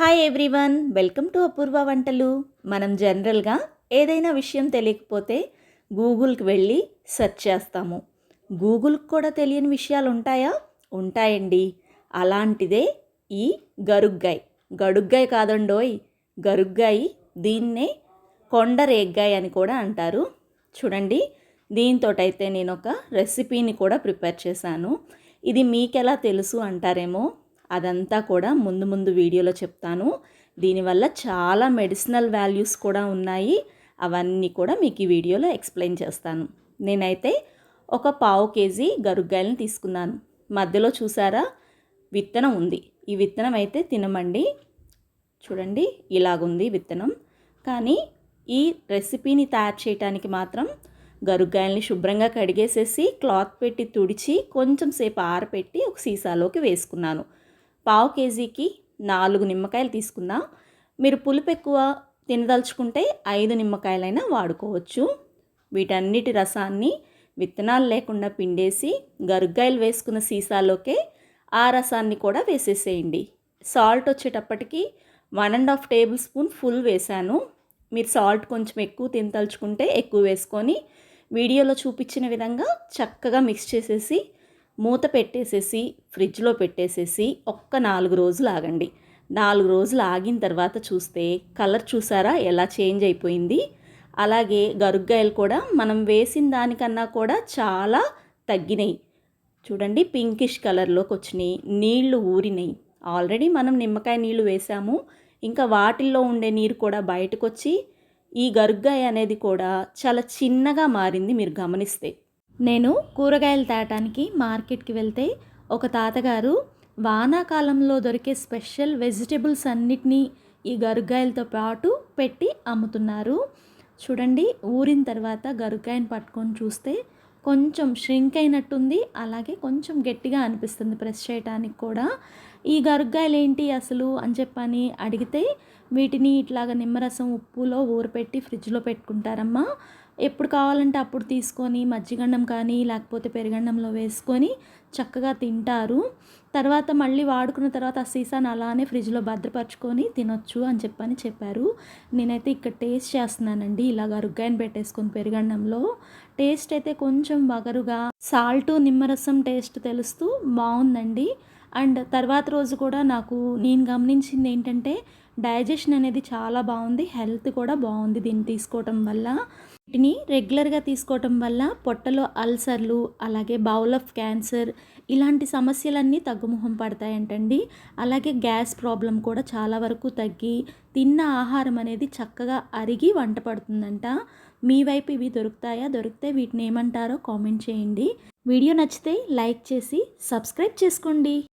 Hi everyone welcome to Apoorva వంటలు మనం జనరల్గా ఏదైనా విషయం తెలియకపోతే గూగుల్కి వెళ్ళి సెర్చ్ చేస్తాము. గూగుల్కి కూడా తెలియని విషయాలు ఉంటాయా? ఉంటాయండి. అలాంటిదే ఈ గరుగ్గాయ్. గడుగ్గాయ్ కాదండోయ్. గరుగ్గాయి దీన్నే కొండ రేగ్గాయ్ అని కూడా అంటారు. చూడండి దీంతో అయితే నేను ఒక రెసిపీని కూడా ప్రిపేర్ చేశాను. ఇది మీకెలా తెలుసు అంటారేమో? అదంతా కూడా ముందు ముందు వీడియోలో చెప్తాను. దీనివల్ల చాలా మెడిసినల్ వాల్యూస్ కూడా ఉన్నాయి. అవన్నీ కూడా మీకు ఈ వీడియోలో ఎక్స్ప్లెయిన్ చేస్తాను. నేనైతే ఒక పావు కేజీ గరుగ్గాయలను తీసుకున్నాను. మధ్యలో చూసారా? విత్తనం ఉంది. ఈ విత్తనం అయితే తినమండి. చూడండి ఇలాగుంది విత్తనం. కానీ ఈ రెసిపీని తయారు చేయడానికి మాత్రం గరుగ్గాయల్ని శుభ్రంగా కడిగేసేసి క్లాత్ పెట్టి తుడిచి కొంచెం సేపు ఆరపెట్టి ఒక సీసాలోకి వేసుకున్నాను. పావు కేజీకి నాలుగు నిమ్మకాయలు తీసుకుందాం. మీరు పులుపు ఎక్కువ తినదలుచుకుంటే ఐదు నిమ్మకాయలైనా వాడుకోవచ్చు. వీటన్నిటి రసాన్ని విత్తనాలు లేకుండా పిండేసి గరుగ్గాయలు వేసుకున్న సీసాలోకే ఆ రసాన్ని కూడా వేసేసేయండి. సాల్ట్ వచ్చేటప్పటికి one and half tablespoon full వేశాను. మీరు సాల్ట్ కొంచెం ఎక్కువ తినదలుచుకుంటే ఎక్కువ వేసుకొని వీడియోలో చూపించిన విధంగా చక్కగా మిక్స్ చేసేసి మూత పెట్టేసేసి ఫ్రిడ్జ్లో పెట్టేసేసి ఒక్క నాలుగు రోజులు ఆగండి. నాలుగు రోజులు ఆగిన తర్వాత చూస్తే కలర్ చూసారా? ఎలా చేంజ్ అయిపోయింది? అలాగే గరుగ్గాయలు కూడా మనం వేసిన దానికన్నా కూడా చాలా తగ్గినాయి. చూడండి పింకిష్ కలర్లోకి వచ్చినాయి. నీళ్ళు ఊరినాయి. ఆల్రెడీ మనం నిమ్మకాయ నీళ్ళు వేసాము. ఇంకా వాటిల్లో ఉండే నీరు కూడా బయటకు వచ్చి ఈ గరుగ్గాయ అనేది కూడా చాలా చిన్నగా మారింది మీరు గమనిస్తే. నేను కూరగాయలు తేటానికి మార్కెట్కి వెళ్తే ఒక తాతగారు వానాకాలంలో దొరికే స్పెషల్ వెజిటేబుల్స్ అన్నిటినీ ఈ గరుగ్గాయలతో పాటు పెట్టి అమ్ముతున్నారు. చూడండి ఊరిన తర్వాత గరుగ్గాయని పట్టుకొని చూస్తే కొంచెం ష్రింక్ అయినట్టుంది అలాగే కొంచెం గట్టిగా అనిపిస్తుంది ప్రెస్ చేయడానికి కూడా. ఈ గరుగ్గాయలు ఏంటి అసలు? అని చెప్పని అడిగితే వీటిని ఇట్లాగ నిమ్మరసం ఉప్పులో ఊరపెట్టి ఫ్రిడ్జ్లో పెట్టుకుంటారమ్మా. ఎప్పుడు కావాలంటే అప్పుడు తీసుకొని మజ్జిగండం కానీ లేకపోతే పెరుగన్నంలో వేసుకొని చక్కగా తింటారు. తర్వాత మళ్ళీ వాడుకున్న తర్వాత ఆ సీసాను అలానే ఫ్రిడ్జ్లో భద్రపరచుకొని తినొచ్చు అని చెప్పని చెప్పారు. నేనైతే ఇక్కడ టేస్ట్ చేస్తున్నానండి. ఇలాగ రుగ్గాయని పెట్టేసుకొని పెరుగన్నంలో. టేస్ట్ అయితే కొంచెం వగరుగా సాల్ట్ నిమ్మరసం టేస్ట్ తెలుస్తూ బాగుందండి. అండ్ తర్వాత రోజు కూడా నాకు నేను గమనించింది ఏంటంటే డైజెషన్ అనేది చాలా బాగుంది హెల్త్ కూడా బాగుంది దీన్ని తీసుకోవటం వల్ల. వీటిని రెగ్యులర్గా తీసుకోవటం వల్ల పొట్టలో అల్సర్లు అలాగే బౌల్ ఆఫ్ క్యాన్సర్ ఇలాంటి సమస్యలన్నీ తగ్గుముఖం పడతాయంటండి. అలాగే గ్యాస్ ప్రాబ్లం కూడా చాలా వరకు తగ్గి తిన్న ఆహారం అనేది చక్కగా అరిగి వంట పడుతుందంట. మీ వైపు ఇవి దొరుకుతాయా? దొరికితే వీటిని ఏమంటారో కామెంట్ చేయండి. వీడియో నచ్చితే లైక్ చేసి సబ్స్క్రైబ్ చేసుకోండి.